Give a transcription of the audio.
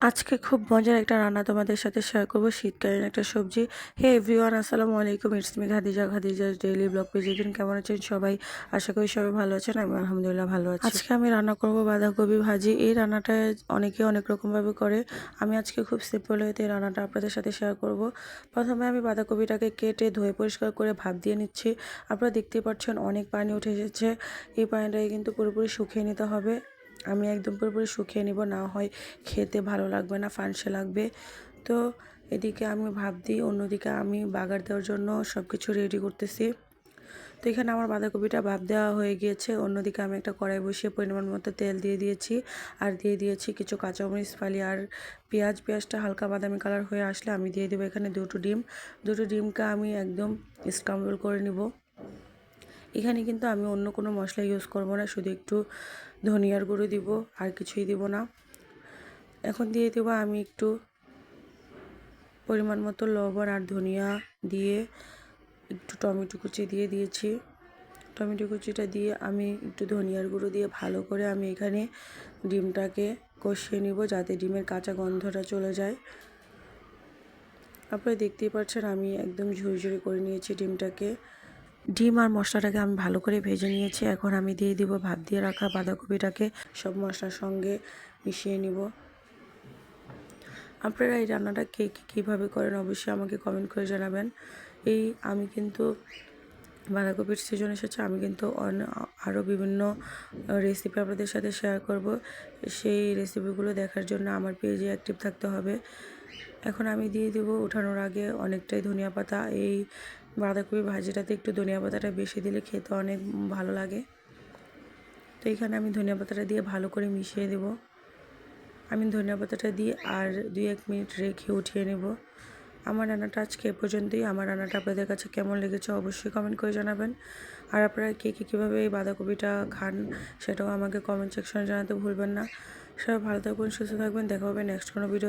আজকে খুব মজার একটা রান্না তোমাদের সাথে শেয়ার করব। শীতকালীন একটা সবজি। হে এভরিওয়ান আসসালামু আলাইকুম। It's me Khadija Khadija daily blog পেজে দিন কেমন আছেন সবাই? আশা করি সবাই ভালো আছেন আমি আলহামদুলিল্লাহ ভালো আছি। আজকে আমি রান্না করব বাঁধাকপি ভাজি। এই রান্নাটা অনেকে অনেক রকমভাবে করে। আমি আজকে খুব সিম্পল হয়েতে এই রান্নাটা আপনাদের সাথে শেয়ার করব। প্রথমে আমি বাঁধাকপিটাকে কেটে ধুয়ে পরিষ্কার করে ভাপ দিয়ে নিচ্ছি। আপনারা দেখতেই পাচ্ছেন অনেক পানি উঠে এসেছে। এই পানিটাকে কিন্তু পুরোপুরি শুকিয়ে নিতে হবে। আমি একদম পুরোপুরি শুকিয়ে নিব, না হয় খেতে ভালো লাগবে না, ফানসে লাগবে। তো এদিকে আমি ভাব দিই, অন্যদিকে আমি বাগার দেওয়ার জন্য সব কিছু রেডি করতেছি। তো এখানে আমার বাঁধাকপিটা ভাব দেওয়া হয়ে গিয়েছে, অন্যদিকে আমি একটা কড়াই বসিয়ে পরিমাণ মতো তেল দিয়ে দিয়েছি। আর দিয়ে দিয়েছি কিছু কাঁচামরিচ, ফালি আর পেঁয়াজ। পেঁয়াজটা হালকা বাদামি কালার হয়ে আসলে আমি দিয়ে দেবো এখানে দুটো ডিম। দুটো ডিমকে আমি একদম স্ক্রাম্বল করে নিব। এখানে কিন্তু আমি অন্য কোনো মশলা ইউজ করব না, শুধু একটু ধনিয়ার গুঁড়ো দিব, আর কিছুই দিব না। এখন দিয়ে দেব আমি একটু পরিমাণ মতো লবণ আর ধনিয়া দিয়ে একটু টমেটো কুচি দিয়ে দিয়েছি। টমেটো কুচিটা দিয়ে আমি একটু ধনিয়ার গুঁড়ো দিয়ে ভালো করে আমি এখানে ডিমটাকে কষিয়ে নিব, যাতে ডিমের কাঁচা গন্ধটা চলে যায়। আপনারা দেখতেই পাচ্ছেন আমি একদম ঝুরঝুরি করে নিয়েছি ডিমটাকে। ডিম আর মশলাটাকে আমি ভালো করে ভেজে নিয়েছি। এখন আমি দিয়ে দিব ভাত দিয়ে রাখা বাঁধাকপিটাকে। সব মশলার সঙ্গে মিশিয়ে নিব। আপনারা এই রান্নাটা কে কী কীভাবে করেন অবশ্যই আমাকে কমেন্ট করে জানাবেন। এই আমি কিন্তু বাঁধাকপির সিজন এসেছে, আমি কিন্তু আরও বিভিন্ন রেসিপি আপনাদের সাথে শেয়ার করব। সেই রেসিপিগুলো দেখার জন্য আমার পেজে অ্যাক্টিভ থাকতে হবে। এখন আমি দিয়ে দেবো, ওঠানোর আগে অনেকটাই ধনিয়া পাতা। এই বাঁধাকপি ভাজিটাতে একটু ধনিয়া পাতাটা বেশি দিলে খেতে অনেক ভালো লাগে। তো এখানে আমি ধনিয়া পাতাটা দিয়ে ভালো করে মিশিয়ে দেব। আমি ধনিয়া পাতাটা দিয়ে আর দুই এক মিনিট রেখে উঠিয়ে নেব। আমার রান্নাটা আজকে এ পর্যন্তই। আমার রান্নাটা আপনাদের কাছে কেমন লেগেছে অবশ্যই কমেন্ট করে জানাবেন। আর আপনারা কে কী কীভাবে এই বাঁধাকপিটা খান সেটাও আমাকে কমেন্ট সেকশনে জানাতে ভুলবেন না। সবাই ভালো থাকবেন সুস্থ থাকবেন। দেখা হবে নেক্সট কোনো ভিডিও